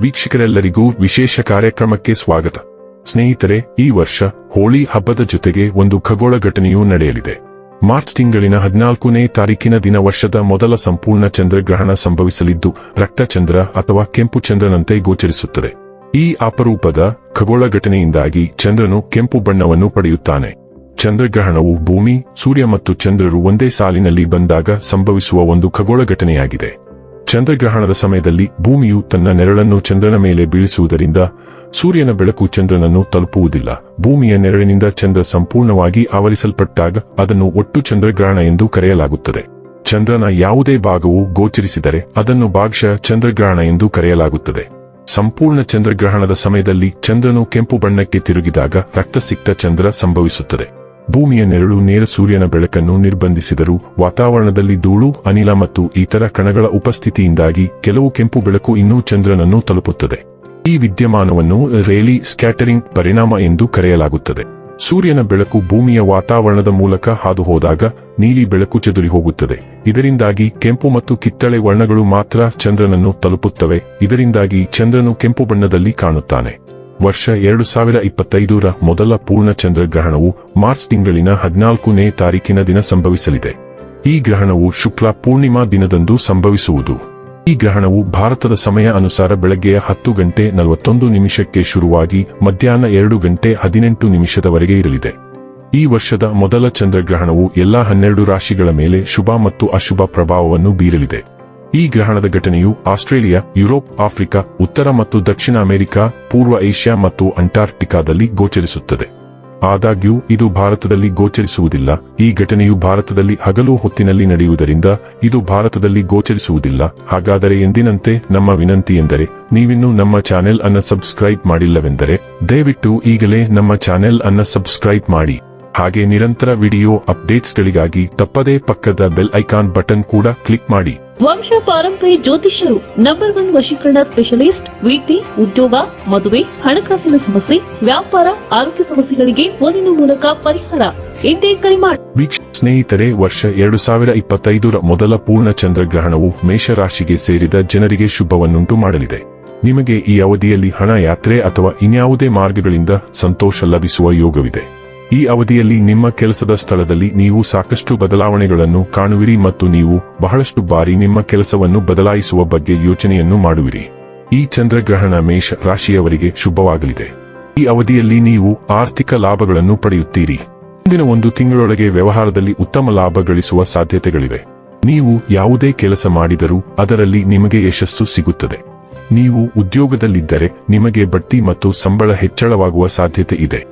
ವೀಕ್ಷಕರೆಲ್ಲರಿಗೂ ವಿಶೇಷ ಕಾರ್ಯಕ್ರಮಕ್ಕೆ ಸ್ವಾಗತ. ಸ್ನೇಹಿತರೆ, ಈ ವರ್ಷ ಹೋಳಿ ಹಬ್ಬದ ಜೊತೆಗೆ ಒಂದು ಖಗೋಳ ಘಟನೆಯೂ ನಡೆಯಲಿದೆ. ಮಾರ್ಚ್ ತಿಂಗಳಿನ ಹದಿನಾಲ್ಕನೇ ತಾರೀಕಿನ ದಿನ ವರ್ಷದ ಮೊದಲ ಸಂಪೂರ್ಣ ಚಂದ್ರಗ್ರಹಣ ಸಂಭವಿಸಲಿದ್ದು, ರಕ್ತಚಂದ್ರ ಅಥವಾ ಕೆಂಪು ಚಂದ್ರನಂತೆ ಗೋಚರಿಸುತ್ತದೆ. ಈ ಅಪರೂಪದ ಖಗೋಳ ಘಟನೆಯಿಂದಾಗಿ ಚಂದ್ರನು ಕೆಂಪು ಬಣ್ಣವನ್ನು ಪಡೆಯುತ್ತಾನೆ. ಚಂದ್ರಗ್ರಹಣವು ಭೂಮಿ, ಸೂರ್ಯ ಮತ್ತು ಚಂದ್ರರು ಒಂದೇ ಸಾಲಿನಲ್ಲಿ ಬಂದಾಗ ಸಂಭವಿಸುವ ಒಂದು ಖಗೋಳ ಘಟನೆಯಾಗಿದೆ. ಚಂದ್ರಗ್ರಹಣದ ಸಮಯದಲ್ಲಿ ಭೂಮಿಯು ತನ್ನ ನೆರಳನ್ನು ಚಂದ್ರನ ಮೇಲೆ ಬೀಳಿಸುವುದರಿಂದ ಸೂರ್ಯನ ಬೆಳಕು ಚಂದ್ರನನ್ನು ತಲುಪುವುದಿಲ್ಲ. ಭೂಮಿಯ ನೆರಳಿನಿಂದ ಚಂದ್ರ ಸಂಪೂರ್ಣವಾಗಿ ಆವರಿಸಲ್ಪಟ್ಟಾಗ ಅದನ್ನು ಒಟ್ಟು ಚಂದ್ರಗ್ರಹಣ ಎಂದು ಕರೆಯಲಾಗುತ್ತದೆ. ಚಂದ್ರನ ಯಾವುದೇ ಭಾಗವು ಗೋಚರಿಸಿದರೆ ಅದನ್ನು ಭಾಗಶಃ ಚಂದ್ರಗ್ರಹಣ ಎಂದು ಕರೆಯಲಾಗುತ್ತದೆ. ಸಂಪೂರ್ಣ ಚಂದ್ರಗ್ರಹಣದ ಸಮಯದಲ್ಲಿ ಚಂದ್ರನು ಕೆಂಪು ಬಣ್ಣಕ್ಕೆ ತಿರುಗಿದಾಗ ರಕ್ತಸಿಕ್ತ ಚಂದ್ರ ಸಂಭವಿಸುತ್ತದೆ. ಭೂಮಿಯ ನೆರಳು ನೇರ ಸೂರ್ಯನ ಬೆಳಕನ್ನು ನಿರ್ಬಂಧಿಸಿದರೂ, ವಾತಾವರಣದಲ್ಲಿ ಧೂಳು, ಅನಿಲ ಮತ್ತು ಇತರ ಕಣಗಳ ಉಪಸ್ಥಿತಿಯಿಂದಾಗಿ ಕೆಲವು ಕೆಂಪು ಬೆಳಕು ಇನ್ನೂ ಚಂದ್ರನನ್ನು ತಲುಪುತ್ತದೆ. ಈ ವಿದ್ಯಮಾನವನ್ನು ರೇಲಿ ಸ್ಕ್ಯಾಟರಿಂಗ್ ಪರಿಣಾಮ ಎಂದು ಕರೆಯಲಾಗುತ್ತದೆ. ಸೂರ್ಯನ ಬೆಳಕು ಭೂಮಿಯ ವಾತಾವರಣದ ಮೂಲಕ ಹಾದು ಹೋದಾಗ ನೀಲಿ ಬೆಳಕು ಚದುರಿ ಹೋಗುತ್ತದೆ ಇದರಿಂದಾಗಿ ಕೆಂಪು ಮತ್ತು ಕಿತ್ತಳೆ ವರ್ಣಗಳು ಮಾತ್ರ ಚಂದ್ರನನ್ನು ತಲುಪುತ್ತವೆ. ಇದರಿಂದಾಗಿ ಚಂದ್ರನು ಕೆಂಪು ಬಣ್ಣದಲ್ಲಿ ಕಾಣುತ್ತಾನೆ. ವರ್ಷ ಎರಡು ಸಾವಿರ ಇಪ್ಪತ್ತೈದರ ಮೊದಲ ಪೂರ್ಣ ಚಂದ್ರಗ್ರಹಣವು ಮಾರ್ಚ್ ತಿಂಗಳಿನ ಹದಿನಾಲ್ಕನೇ ತಾರೀಕಿನ ದಿನ ಸಂಭವಿಸಲಿದೆ. ಈ ಗ್ರಹಣವು ಶುಕ್ಲ ಪೂರ್ಣಿಮಾ ದಿನದಂದು ಸಂಭವಿಸುವುದು. ಈ ಗ್ರಹಣವು ಭಾರತದ ಸಮಯ ಅನುಸಾರ ಬೆಳಗ್ಗೆಯ ಹತ್ತು ಗಂಟೆ ನಲವತ್ತೊಂದು ನಿಮಿಷಕ್ಕೆ ಶುರುವಾಗಿ ಮಧ್ಯಾಹ್ನ ಎರಡು ಗಂಟೆ ಹದಿನೆಂಟು ನಿಮಿಷದವರೆಗೆ ಇರಲಿದೆ. ಈ ವರ್ಷದ ಮೊದಲ ಚಂದ್ರಗ್ರಹಣವು ಎಲ್ಲಾ ಹನ್ನೆರಡು ರಾಶಿಗಳ ಮೇಲೆ ಶುಭ ಮತ್ತು ಅಶುಭ ಪ್ರಭಾವವನ್ನು ಬೀರಲಿದೆ. ಈ ಗ್ರಹಣದ ಘಟನೆಯು ಆಸ್ಟ್ರೇಲಿಯಾ, ಯುರೋಪ್, ಆಫ್ರಿಕಾ, ಉತ್ತರ ಮತ್ತು ದಕ್ಷಿಣ ಅಮೆರಿಕಾ, ಪೂರ್ವ ಏಷ್ಯಾ ಮತ್ತು ಅಂಟಾರ್ಕ್ಟಿಕಾದಲ್ಲಿ ಗೋಚರಿಸುತ್ತದೆ. ಆದಾಗ್ಯೂ, ಇದು ಭಾರತದಲ್ಲಿ ಗೋಚರಿಸುವುದಿಲ್ಲ. ಈ ಘಟನೆಯು ಭಾರತದಲ್ಲಿ ಹಗಲು ಹೊತ್ತಿನಲ್ಲಿ ನಡೆಯುವುದರಿಂದ ಇದು ಭಾರತದಲ್ಲಿ ಗೋಚರಿಸುವುದಿಲ್ಲ. ಹಾಗಾದರೆ ಎಂದಿನಂತೆ ನಮ್ಮ ವಿನಂತಿ ಎಂದರೆ, ನೀವಿನ್ನೂ ನಮ್ಮ ಚಾನೆಲ್ ಅನ್ನ ಸಬ್ಸ್ಕ್ರೈಬ್ ಮಾಡಿಲ್ಲವೆಂದರೆ, ದಯವಿಟ್ಟು ಈಗಲೇ ನಮ್ಮ ಚಾನೆಲ್ ಅನ್ನ ಸಬ್ಸ್ಕ್ರೈಬ್ ಮಾಡಿ. ಹಾಗೆ ನಿರಂತರ ವಿಡಿಯೋ ಅಪ್ಡೇಟ್ಸ್ಗಳಿಗಾಗಿ ತಪ್ಪದೇ ಪಕ್ಕದ ಬೆಲ್ ಐಕಾನ್ ಬಟನ್ ಕೂಡ ಕ್ಲಿಕ್ ಮಾಡಿ. ವಂಶ ಪಾರಂಪರಿ ಜ್ಯೋತಿಷ್ಯರು ನಂಬರ್ ಒನ್ ವಶೀಕರಣ ಸ್ಪೆಷಲಿಸ್ಟ್ ವೀತಿ ಉದ್ಯೋಗ ಮದುವೆ ಹಣಕಾಸಿನ ಸಮಸ್ಯೆ ವ್ಯಾಪಾರ ಆರೋಗ್ಯ ಸಮಸ್ಯೆಗಳಿಗೆ ಫೋನಿನ ಮೂಲಕ ಪರಿಹಾರ. ಇಂದೇ ಕರೆ ಮಾಡಿ ಸ್ನೇಹಿತರೆ ವರ್ಷ ಎರಡು ಸಾವಿರ ಇಪ್ಪತ್ತೈದರ ಮೊದಲ ಪೂರ್ಣ ಚಂದ್ರಗ್ರಹಣವು ಮೇಷರಾಶಿಗೆ ಸೇರಿದ ಜನರಿಗೆ ಶುಭವನ್ನುಂಟು ಮಾಡಲಿದೆ. ನಿಮಗೆ ಈ ಅವಧಿಯಲ್ಲಿ ಹಣ ಯಾತ್ರೆ ಅಥವಾ ಇನ್ಯಾವುದೇ ಮಾರ್ಗಗಳಿಂದ ಸಂತೋಷ ಲಭಿಸುವ ಯೋಗವಿದೆ. ಈ ಅವಧಿಯಲ್ಲಿ ನಿಮ್ಮ ಕೆಲಸದ ಸ್ಥಳದಲ್ಲಿ ನೀವು ಸಾಕಷ್ಟು ಬದಲಾವಣೆಗಳನ್ನು ಕಾಣುವಿರಿ ಮತ್ತು ನೀವು ಬಹಳಷ್ಟು ಬಾರಿ ನಿಮ್ಮ ಕೆಲಸವನ್ನು ಬದಲಾಯಿಸುವ ಬಗ್ಗೆ ಯೋಚನೆಯನ್ನು ಮಾಡುವಿರಿ. ಈ ಚಂದ್ರಗ್ರಹಣ ಮೇಷ ರಾಶಿಯವರಿಗೆ ಶುಭವಾಗಲಿದೆ. ಈ ಅವಧಿಯಲ್ಲಿ ನೀವು ಆರ್ಥಿಕ ಲಾಭಗಳನ್ನು ಪಡೆಯುತ್ತೀರಿ. ಮುಂದಿನ ಒಂದು ತಿಂಗಳೊಳಗೆ ವ್ಯವಹಾರದಲ್ಲಿ ಉತ್ತಮ ಲಾಭ ಗಳಿಸುವ ಸಾಧ್ಯತೆಗಳಿವೆ. ನೀವು ಯಾವುದೇ ಕೆಲಸ ಮಾಡಿದರೂ ಅದರಲ್ಲಿ ನಿಮಗೆ ಯಶಸ್ಸು ಸಿಗುತ್ತದೆ. ನೀವು ಉದ್ಯೋಗದಲ್ಲಿದ್ದರೆ ನಿಮಗೆ ಬಡ್ತಿ ಮತ್ತು ಸಂಬಳ ಹೆಚ್ಚಳವಾಗುವ ಸಾಧ್ಯತೆ ಇದೆ.